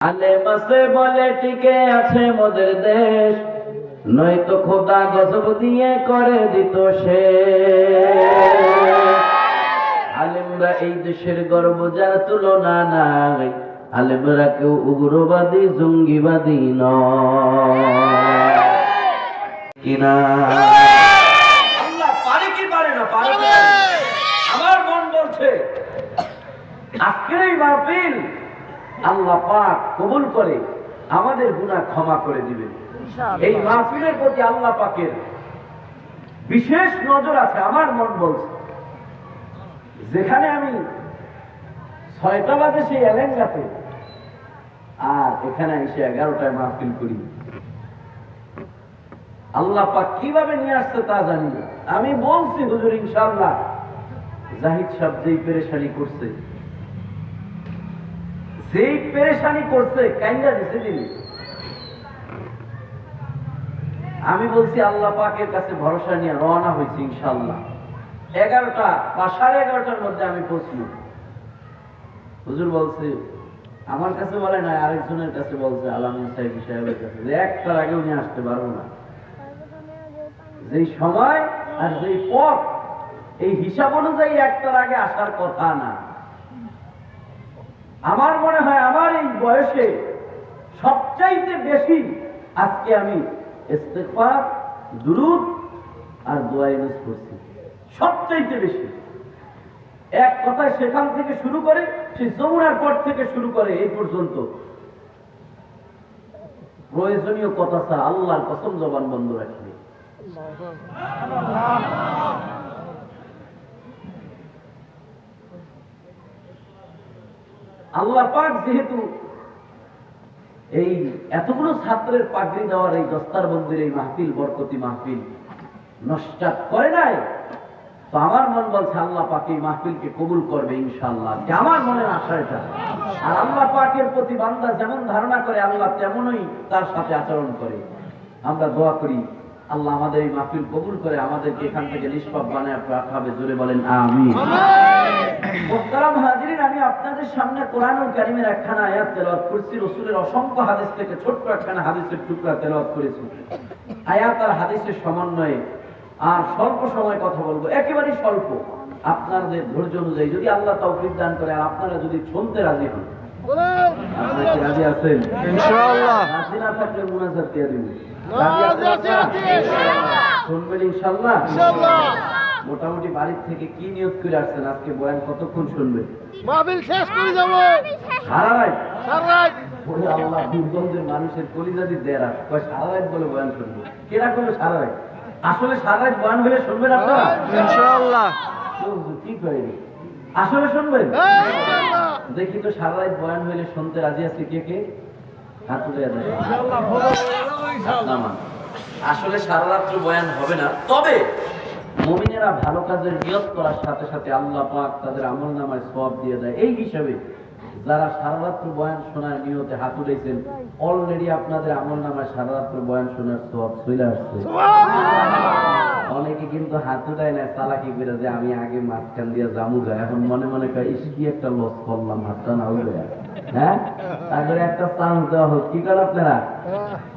আলে মাসে বলে, টিকে আছে মোদের দেশ। নয়তো খোদা গজব দিয়ে করে দিত সে। আলেমরা এই দেশের গর্ব যার তুলনা নাই। আলেমরা কেউ উগ্রবাদী, জঙ্গিবাদী নয়। কিনা? আমার মন বলছে, আজকের এই মাহফিল আল্লাহ পাক কবুল করে আমাদের গুনাহ ক্ষমা করে দিবেন এই মাহফিলের প্রতি আল্লাহ পাকের বিশেষ নজর আছে আমার মন বলছে। যেখানে আমি ছয়টা বাজে সেই এলেঙ্গাতে আর এখানে এসে এগারোটায় মাহফিল করি। আল্লাহ পাক কীভাবে নিয়ে আসছে তা জানি না। আমি বলছি হুজুর ইনশাআল্লাহ। জাহিদ সাহেব যেই পেরেশানি করছে যেই পেরেশানি করছে, কাইন্দা দিছে দিলি। আমি বলছি, আল্লাহ পাকের কাছে ভরসা নিয়ে রওনা হয়েছি ইনশাল্লাহ এগারোটা, বা সাড়ে এগারোটার মধ্যে আমি পৌঁছলাম। হুজুর বলছে, আমার কাছে বলে না আরেকজনের কাছে বলছে, আলামিন সাহেব সাহেবের কাছে যে একটার আগে উনি আসতে পারব না। যেই সময় আর যেই পথ, এই হিসাব অনুযায়ী একটার আগে আসার কথা না। আমার মনে হয় আমার এই বয়সে সবচাইতে বেশি আজকে আমি ইস্তেগফার, দুরুদ আর দোয়া ইউজ করছি সবচাইতে বেশি। এক কথায় সেখান থেকে শুরু করে সেই যমুনার পর থেকে শুরু করে এই পর্যন্ত। প্রয়োজনীয় কথা আল্লাহর কসম জবান বন্ধ রাখবে আল্লাহ পাক যেহেতু এই এতগুলো ছাত্রের পাগড়ি দেওয়ার এই দস্তার বন্দির এই মাহফিল, বরকতি মাহফিল নষ্ট করে নাই, তো আমার মন বলছে আল্লাহ পাক এই মাহফিলকে কবুল করবে ইনশাআল্লাহ। যে আমার মনের আশা এটা। আর আল্লাহ পাকের প্রতি বান্দা যেমন ধারণা করে, আল্লাহ তেমনই তার সাথে আচরণ করে। আমরা দোয়া করি আল্লাহ আমাদের এই মাহফিল কবুল করে আমাদেরকে এখান থেকে নিষ্পাপ বানায় রাখাবে। জোরে বলেন আমিন। মোহতারাম হাজিরিন আমি আপনাদের সামনে কোরআনুল কারিমের একখানা আয়াত তেলাওয়াত করছি। রসুলের অসংখ্য হাদিস থেকে ছোট্ট একখানা হাদিসের টুকরা তেলাওয়াত করেছি। আয়াত আর হাদিসের সমন্বয়ে আর স্বল্প সময় কথা বলব। একেবারেই স্বল্প। আপনাদের ধৈর্য অনুযায়ী যদি আল্লাহ তৌফিক দান করে আর আপনারা যদি শুনতে রাজি হন। আপনারা কি রাজি আছেন? ইনশাআল্লাহ। রাজি না থাকলে মুনাজাত দিয়ে দিবেন? শুনবেন মোটামুটি বাড়ির থেকে কি নিয়োগ করে আসছেন? আজকে বয়ান কতক্ষণ শুনবেন? মাহফিল শেষ করে যাব। সারা রাত সারা রাত বলে আল্লাহ দুর্গন্ধের মানুষের কলিজাদি দেরা কয় সারা রাত বলে বয়ান শুনব? কেনা করল সারা রাত আসলে সারা রাত বয়ান হলে শুনবেন আপনারা? ইনশাআল্লাহ কি করেনি আসলে শুনবেন? দেখি তো সারা রাত বয়ান হইলে শুনতে রাজি আছে কে কে? হাত তুলে। আসলে সারা রাত্র বয়ান হবে না। তবে মুমিনেরা ভালো কাজের নিয়ত করার সাথে সাথে আল্লাহ পাক তাদের আমল নামায় সব দিয়ে দেয়। এই হিসাবে যারা সারা রাত্র বয়ান শোনার নিয়তে হাত উঠেছেন অলরেডি আপনাদের আমল নামায় সারা রাত্র বয়ান শোনার সব চলে আসছে। অনেকে কিন্তু হাত উঠায় না চালাকি করে যে আমি আগে মাঝখান দিয়ে জামু যায় এখন মনে মনে কয় ইস কি একটা লস করলাম হাতটা না উঠে। হ্যাঁ? তারপরে একটা চান্স দেওয়া হোক। কি করে আপনারা?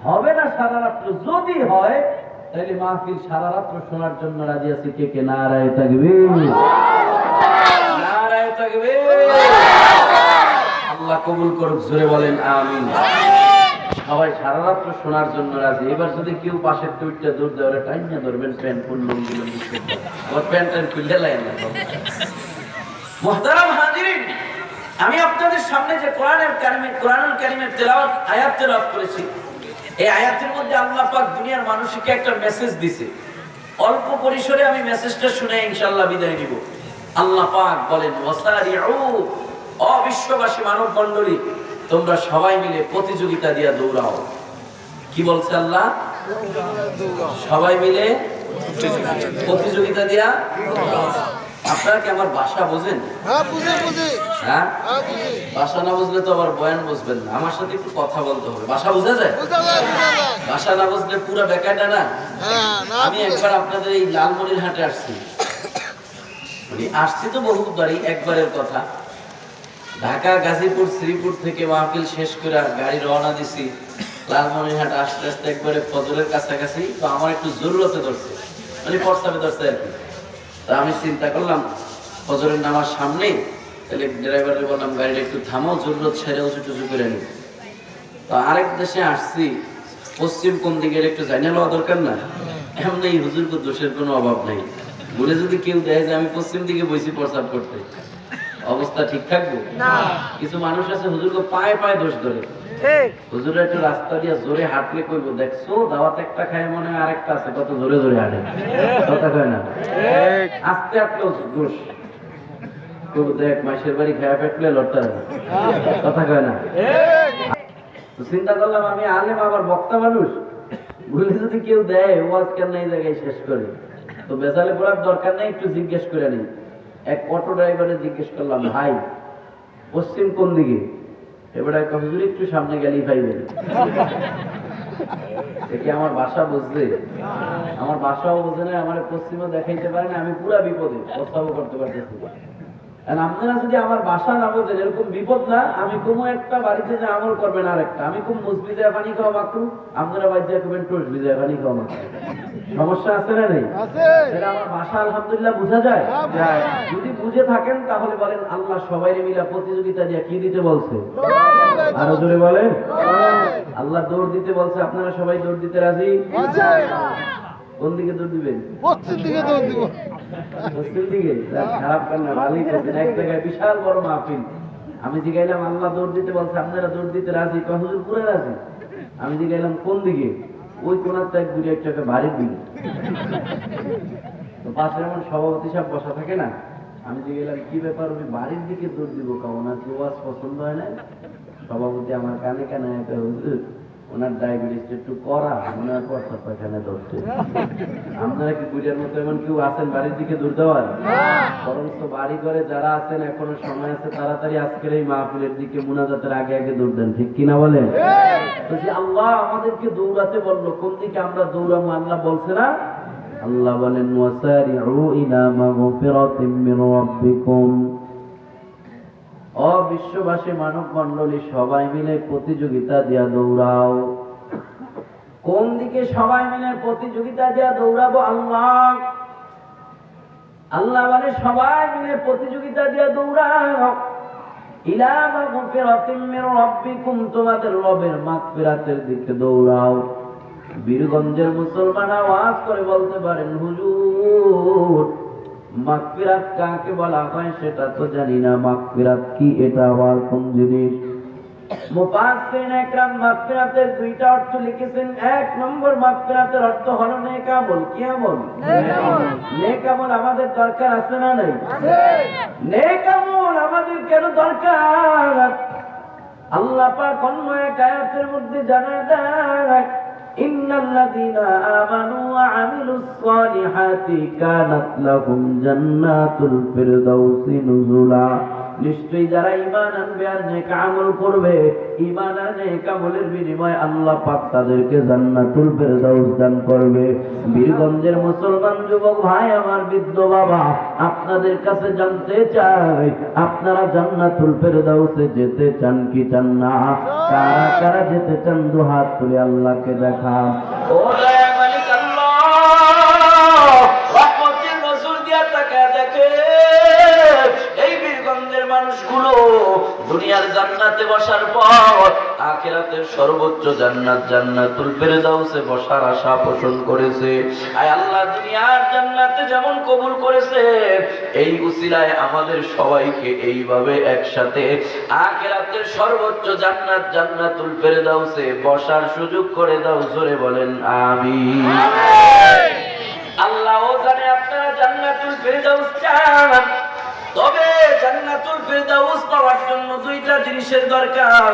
হবে না সারা রাত্র যদি হয় তাহলে মাহফিল সারা রাত্র শোনার জন্য রাজি আছে। কে কে? নারায় থাকবে নারায় থাকবে আল্লাহ কবুল করুক, জোরে বলেন, আমিন। সবাই সারা রাত্র শোনার জন্য রাজি। এবার যদি কেউ পাশের টুইটটা দৌড় দেওয়ার টাইম ধরবেন, প্যান্ট কোন লঙ্গিলো ওর প্যান্ট ট্যান্ট খুললে লাইন না মোহতারাম হাজিরিন! আমি আপনাদের সামনে যে কোরআনের কারিমের কোরআনুল কারিমের তেলাওয়াত, আয়াত তেলাওয়াত করেছি, এই আয়াতের মধ্যে আল্লাহ পাক দুনিয়ার মানুষকে একটা মেসেজ দিছে। অল্প পরিসরে আমি মেসেজটা শুনে ইনশাআল্লাহ বিদায় নিব। আল্লাহ পাক বলেন, ওয়াসারিউ, অবিশ্ববাসী মানব মণ্ডলী তোমরা সবাই মিলে প্রতিযোগিতা দিয়া দৌড়াও। কি বলছে আল্লাহ? সবাই মিলে প্রতিযোগিতা দিয়া আপনারা কি আমার ভাষা বোঝেন। হ্যাঁ? ভাষা না বুঝলে তো আবার বয়ান বুঝবেন না। আমার সাথে একটু কথা বলতে হবে। ভাষা বুঝা যায়? ভাষা না বুঝলে পুরো বেকারটা না? হ্যাঁ আমি একবার আপনাদের এই লালমনির হাটে আসছি। মানে আসছি তো বহুত বাড়ি একবারের কথা। ঢাকা গাজীপুর শ্রীপুর থেকে মাহফিল শেষ করে গাড়ি রওনা দিছি। লালমনিরহাট আস্তে আস্তে একবারে ফজলের কাছাকাছি। তো আমার একটু জরুরতে ধরছে। মানে প্রস্তাবে ধরছে আর কি। তা আমি চিন্তা করলাম ফজরের নামার সামনেই তাহলে ড্রাইভারকে বললাম গাড়িটা একটু থামাও জরুরত ছেড়ে উঁচু টুচু করে নি তো আরেক দেশে আসছি পশ্চিম কোন দিকে একটু জানিয়ে লওয়া দরকার না? এমনি হুজুর কো দোষের কোনো অভাব নেই। বলে যদি কেউ দেয় যে আমি পশ্চিম দিকে বসি প্রস্তাব করতে অবস্থা ঠিক থাকব? কিছু মানুষ আছে হুজুরকে পায়ে পায়ে দোষ ধরে। হুজুর একটু রাস্তা দিয়ে জোরে হাঁটলে কইবো দেখছ দাওয়াত একটা খায় মনে হয় আরেকটা আছে কত জোরে জোরে হাঁটে। কথা কয় না? আস্তে হাঁটলেও দোষ। দেখ, মাসের বাড়ি খায় ফেটলে লড়তে কথা কয় না? চিন্তা করলাম আমি আলেম, আবার বক্তা মানুষ। যদি কেউ দেয় জায়গায় শেষ করে। তো পড়ার দরকার নেই, একটু জিজ্ঞেস করে এক অটো ড্রাইভারে জিজ্ঞেস করলাম, ভাই, পশ্চিম কোন দিকে? এবারে একটা সামনে গেলেই পাইবেন। দেখি আমার বাসা বুঝবে? আমার বাসাও বোঝে না, আমার পশ্চিমও দেখাইতে পারে না, আমি পুরা বিপদে প্রস্তাবও করতে পারতেছি আপনারা যদি আমার বাসা না বোঝেন এরকম বিপদ না আমি কোনো একটা বাড়িতে যে আমল করবেন আর একটা আমি খুব মুসবিজা পানি খাওয়া মাত্র আপনারা বাড়িতে করবেন টোস বিজয় পানি খাওয়া মাত্র সমস্যা আছে না নেই? এটা আমার বাসা আলহামদুলিল্লাহ বোঝা যায়? যায়। যদি বুঝে থাকেন তাহলে বলেন আল্লাহ সবাই মিলা প্রতিযোগিতা দিয়ে কি দিতে বলছে? আরও জোরে বলেন? আল্লাহ। দৌড় দিতে বলছে আপনারা সবাই দৌড় দিতে রাজি? কোন দিকে দৌড় দিবেন? পশ্চিম দিকে দৌড় দিব। পশ্চিম দিকে? খারাপ কেন ভালোই করছেন এক জায়গায় বিশাল বড় মাহফিল। আমি জিগাইলাম আল্লাহ দৌড় দিতে বলছে আপনারা দৌড় দিতে রাজি? কয় হুজুর পুরো রাজি? আমি জিগাইলাম কোন দিকে? ওই কোনার তো এক দূরে একটা বাড়ির দিকে। তো পাশে আমার সভাপতি সাহেব বসা থাকে না আমি জিগাইলাম কি ব্যাপার ওই বাড়ির দিকে দৌড় দিব? ওনার কি ওয়াজ পছন্দ হয় না সভাপতি আমার কানে কানে একটা হুজুর ওনার ডায়াবেটিস একটু করা ওনার পর পায়খানা ধরছে আপনারা কি গুড়িয়ার মতো এমন কেউ আছেন বাড়ির দিকে দূর দেওয়ার? বরঞ্চ বাড়ি ঘরে যারা আছেন এখনও সময় আছে তাড়াতাড়ি আজকের এই মাহফিলের দিকে মুনাজাতের আগে আগে দৌড় দেন ঠিক কিনা বলেন? বলছি আল্লাহ আমাদেরকে দৌড়াতে বলল কোন দিকে আমরা দৌড়াবো আল্লাহ বলছে না? আল্লাহ বলেন ওয়াসারিউ ইলা মাগফিরাতিম মির রাব্বিকুম। ও বিশ্ববাসী মানব মণ্ডলী সবাই মিলে প্রতিযোগিতা দিয়া দৌড়াও। কোন দিকে সবাই মিলে প্রতিযোগিতা দিয়া দৌড়াবো? আল্লাহ। আল্লাহ মানে সবাই মিলে প্রতিযোগিতা দিয়া দৌড়াও। বীরগঞ্জের মুসলমান আওয়াজ করে বলতে পারেন, হুজুর মাগফিরাত কাকে বলা হয় সেটা তো জানি না। মাগফিরাত কি? এটা আবার কোন জিনিস? মুফাসসিরিন একরাম মাগফিরাতের দুইটা অর্থ লিখেছেন। এক নম্বর মাগফিরাতের অর্থ হলো নেক আমল কি আমল নেক আমল আমাদের দরকার আছে না নাই? নেক আমল আমাদের কেন দরকার? আল্লাহ পাক অন্য এক আয়াতের মধ্যে জানা দেয় ইন্নাল্লাযীনা আমানু ওয়া আমিলুস সালিহাতি কানাত লাহুম জান্নাতুল ফিরদাউসি নুজুলা নিশ্চয়ই যারা ঈমান আনবে আর নেক আমল করবে, ঈমান আর নেক আমলের বিনিময়ে আল্লাহ পাক তাদেরকে জান্নাতুল ফিরদাউস দান করবে। বীরগঞ্জের মুসলমান যুবক ভাই, আমার বৃদ্ধ বাবা, আপনাদের কাছে জানতে চাই, আপনারা জান্নাতুল ফেরদাউসে যেতে চান কি চান না? কারা কারা যেতে চান, দু হাত তুলে আল্লাহকে দেখা। ও মানুষগুলো দুনিয়ার জান্নাতে বসার পর আখিরাতের সর্বোচ্চ জান্নাত জান্নাতুল ফেরদাউসে বসার আশা পোষণ করেছে। আয় আল্লাহ দুনিয়ার জান্নাতে যেমন কবুল করেছে এই উসিলায় আমাদের সবাইকে এইভাবে একসাথে আখিরাতের সর্বোচ্চ জান্নাত জান্নাতুল ফেরদাউসে বসার সুযোগ করে দাও জোরে বলেন আমিন। আল্লাহ জানে আপনারা জান্নাতুল ফেরদাউস চান তবে জান্নাতুল ফেরদাউস পাওয়ার জন্য দুইটা জিনিসের দরকার।